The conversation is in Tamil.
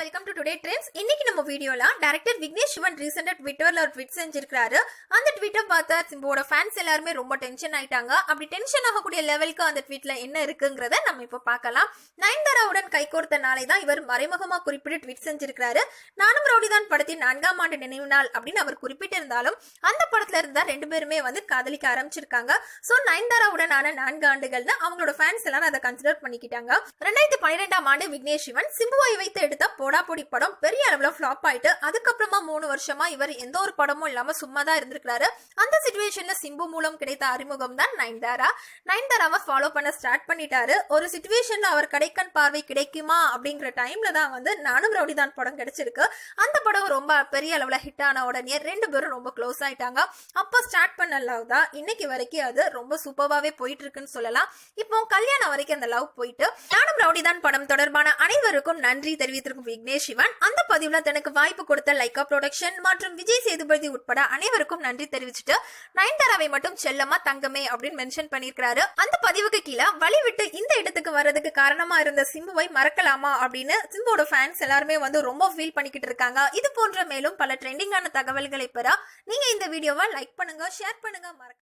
வெல்கம் டு டுடே ட்ரெண்ட்ஸ் இன்னைக்கு நம்ம வீடியோல டைரக்டர் விக்னேஷ் சிவன் ரீசெண்டா ட்விட்டர்ல ஒரு ட்விட் செஞ்சிருக்காரு அந்த ட்வீட்டை பார்த்த சிம்போட ஃபேன்ஸ் எல்லாருமே ரொம்ப டென்ஷன் ஆயிட்டாங்க. அப்படி டென்ஷன் ஆகக்கூடிய லெவலுக்கு அந்த ட்வீட்ல என்ன இருக்குங்கிறத நம்ம இப்போ பார்க்கலாம். நயன்தாராவுடன் கைகோர்த்த நாளை தான் இவர் மறைமுகமா குறிப்பிட்டு ட்வீட் செஞ்சிருக்காரு நானும் ரவுடிதான் படத்தின் நான்காம் ஆண்டு நினைவு நாள் அப்படின்னு அவர் குறிப்பிட்டிருந்தாலும் அந்த படத்துல இருந்தா ரெண்டு பேருமே வந்து காதலிக்க ஆரம்பிச்சிருக்காங்க. சோ நயன்தாராவுடனான நான்கு ஆண்டுகள்னு அவங்களோட ஃபேன்ஸ் எல்லாரும் அதை கன்சிடர் பண்ணிக்கிட்டாங்க. ரெண்டாயிரத்தி பன்னிரெண்டாம் ஆண்டு விக்னேஷ் சிவன் சிம்புவை வைத்து எடுத்த போடா படம் பெரிய அளவுல ஃபிளாப் ஆயிட்டு அதுக்கப்புறமா மூணு வருஷமா இவர் எந்த ஒரு படமும் இல்லாம சும்மா தான் இருந்திருக்காரு அந்த சுச்சுவேஷன்ல சிம்பு மூலம் கிடைத்த அறிமுகம் தான் நயன்தாரா. நயன்தாராவை ஃபாலோ பண்ண ஸ்டார்ட் பண்ணிட்டாரு. ஒரு சுச்சுவேஷன்ல அவர் கடைக்கண் பார்வை கிடைக்குமா அப்படிங்கிற டைம்ல தான் வந்து நானும் ரவுடிதான் படம் கிடைச்சிருக்கு. அந்த படம் ரொம்ப பெரிய அளவுல ஹிட் ஆன உடனே ரெண்டு பேரும் ரொம்ப க்ளோஸ் ஆயிட்டாங்க. அப்போ ஸ்டார்ட் பண்ண லவ் தான் இன்னைக்கு வரைக்கும் அது ரொம்ப சூப்பராகவே போயிட்டு இருக்குன்னு சொல்லலாம். இப்போ கல்யாணம் வரைக்கும் அந்த லவ் போயிட்டு நானும் ரவுடிதான் படம் தொடர்பான அனைவருக்கும் நன்றி தெரிவித்திருக்கும் விக்னேஷ் சிவன் அந்த பதிவுல தனக்கு வாய்ப்பு கொடுத்த லைகா ப்ரொடக்ஷன் மற்றும் விஜய் சேதுபதி உட்பட அனைவருக்கும் நன்றி தெரிவிச்சுட்டு நயன்தாராவை மட்டும் செல்லமா தங்கமே அப்படின்னு மென்ஷன் பண்ணிருக்காரு அந்த பதிவுக்கு கீழே வழி விட்டு இந்த இடத்துக்கு வர்றதுக்கு காரணமா இருந்த சிம்புவை மறக்கலாமா அப்படின்னு சிம்புவோட ஃபேன்ஸ் எல்லாருமே வந்து ரொம்ப ஃபீல் பண்ணிக்கிட்டு இருக்காங்க. இது போன்ற மேலும் பல ட்ரெண்டிங்கான தகவல்களை பெற நீங்க இந்த வீடியோவை லைக் பண்ணுங்க ஷேர் பண்ணுங்க மறக்க